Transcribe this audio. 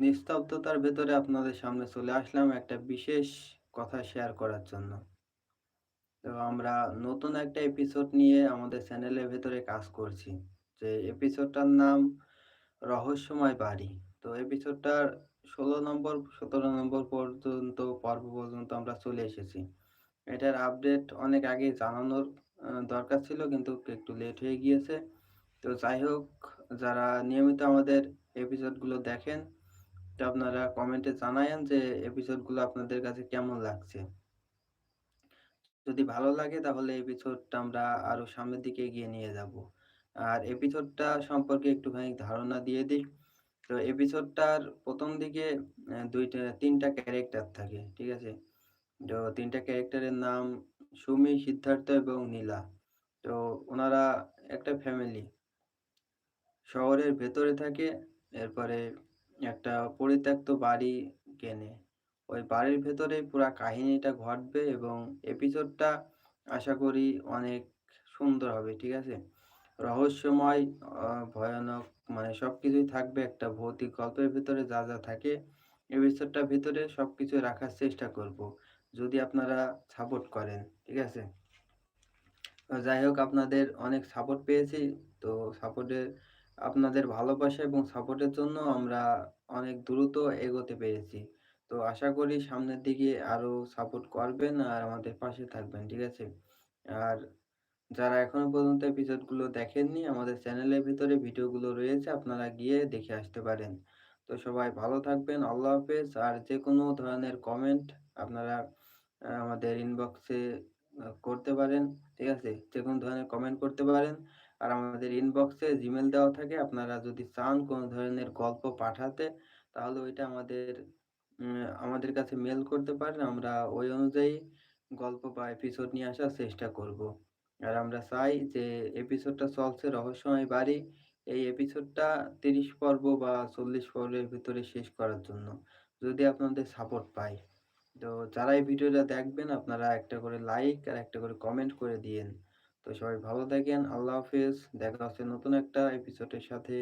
নিস্তব্ধতার ভেতরে আপনাদের সামনে চলে আসলাম একটা বিশেষ কথা শেয়ার করার জন্য। তো আমরা নতুন একটা এপিসোড নিয়ে আমাদের চ্যানেলের ভেতরে কাজ করছি। যে এপিসোডটার নাম রহস্যময় বাড়ি। তো এপিসোডটার ১৬ নম্বর ১৭ নম্বর পর্যন্ত, পর্ব পর্যন্ত আমরা চলে এসেছি। এটার আপডেট অনেক আগে জানানোর দরকার ছিল, কিন্তু একটু লেট হয়ে গিয়েছে। তো যাই হোক, যারা নিয়মিত আমাদের এপিসোডগুলো দেখেন তো আপনারা কমেন্টে জানায়েন যে এপিসোডগুলো আপনাদের কাছে কেমন লাগছে। যদি ভালো লাগে তাহলে এপিসোডটা আমরা আরও সামনের দিকে এগিয়ে নিয়ে যাব। আর এপিসোডটা সম্পর্কে একটুখানি ধারণা দিয়ে দিই। তো এপিসোডটার প্রথম দিকে দুইটা ২ টা ৩ টা ক্যারেক্টার থাকে। ঠিক আছে? তো ৩ টা ক্যারেক্টারের নাম সুমি, সিদ্ধার্থ এবং নীলা। তো ওনারা একটা ফ্যামিলি। শহরের ভেতরে থাকে। এরপরে একটা পরিত্যক্ত বাড়ি কেনে। ওই বাড়ির ভেতরেই পুরা কাহিনীটা ঘটবে এবং এপিসোডটা আশা করি অনেক সুন্দর হবে। ঠিক আছে? রহস্যময়, ভয়ানক মানে সব কিছুই থাকবে একটা ভৌতিক গল্পের ভেতরে যা, যা থাকে এপিসোডটার ভেতরে সবকিছু রাখার চেষ্টা করব। যদি আপনারা সাপোর্ট করেন। ঠিক আছে? যাই হোক আপনাদের অনেক সাপোর্ট পেয়েছি। তো সাপোর্টের আপনাদের ভালোবাসা এবং সাপোর্টের জন্য আমরা অনেক দ্রুত এগোতে পেরেছি। তো আশা করি সামনের দিকে আরও সাপোর্ট করবেন আর আমাদের পাশে থাকবেন। ঠিক আছে? আর যারা এখনও পর্যন্ত এপিসোডগুলো দেখেননি, আমাদের চ্যানেলের ভিতরে ভিডিওগুলো রয়েছে, আপনারা গিয়ে দেখে আসতে পারেন। তো সবাই ভালো থাকবেন। আল্লাহ হাফেজ। আর যে কোনো ধরনের কমেন্ট আপনারা আমাদের ইনবক্সে করতে পারেন। ঠিক আছে? যে কোনো ধরনের কমেন্ট করতে পারেন। আর আমাদের ইনবক্সে জিমেইল দেওয়া থাকে। আপনারা যদি চান কোন ধরনের গল্প পাঠাতে, তাহলে ওইটা আমাদের আমাদের কাছে মেইল করতে পারেন। আমরা ওই অনুযায়ী গল্প বা এপিসোড নিয়ে আসার চেষ্টা করব। আর আমরা চাই যে এপিসোডটা চলছে রহস্যময় বাড়ি। এই এপিসোডটা ৩০ পর্ব বা ৪০ পর্বের ভিতরে শেষ করার জন্য। যদি আপনাদের সাপোর্ট পাই। তো যারা এই ভিডিওটা দেখবেন, আপনারা একটা করে লাইক আর একটা করে কমেন্ট করে দিয়েন। তো সবাই ভালো থাকেন। আল্লাহ হাফিজ দেখা হচ্ছে নতুন একটা এপিসোডের সাথে।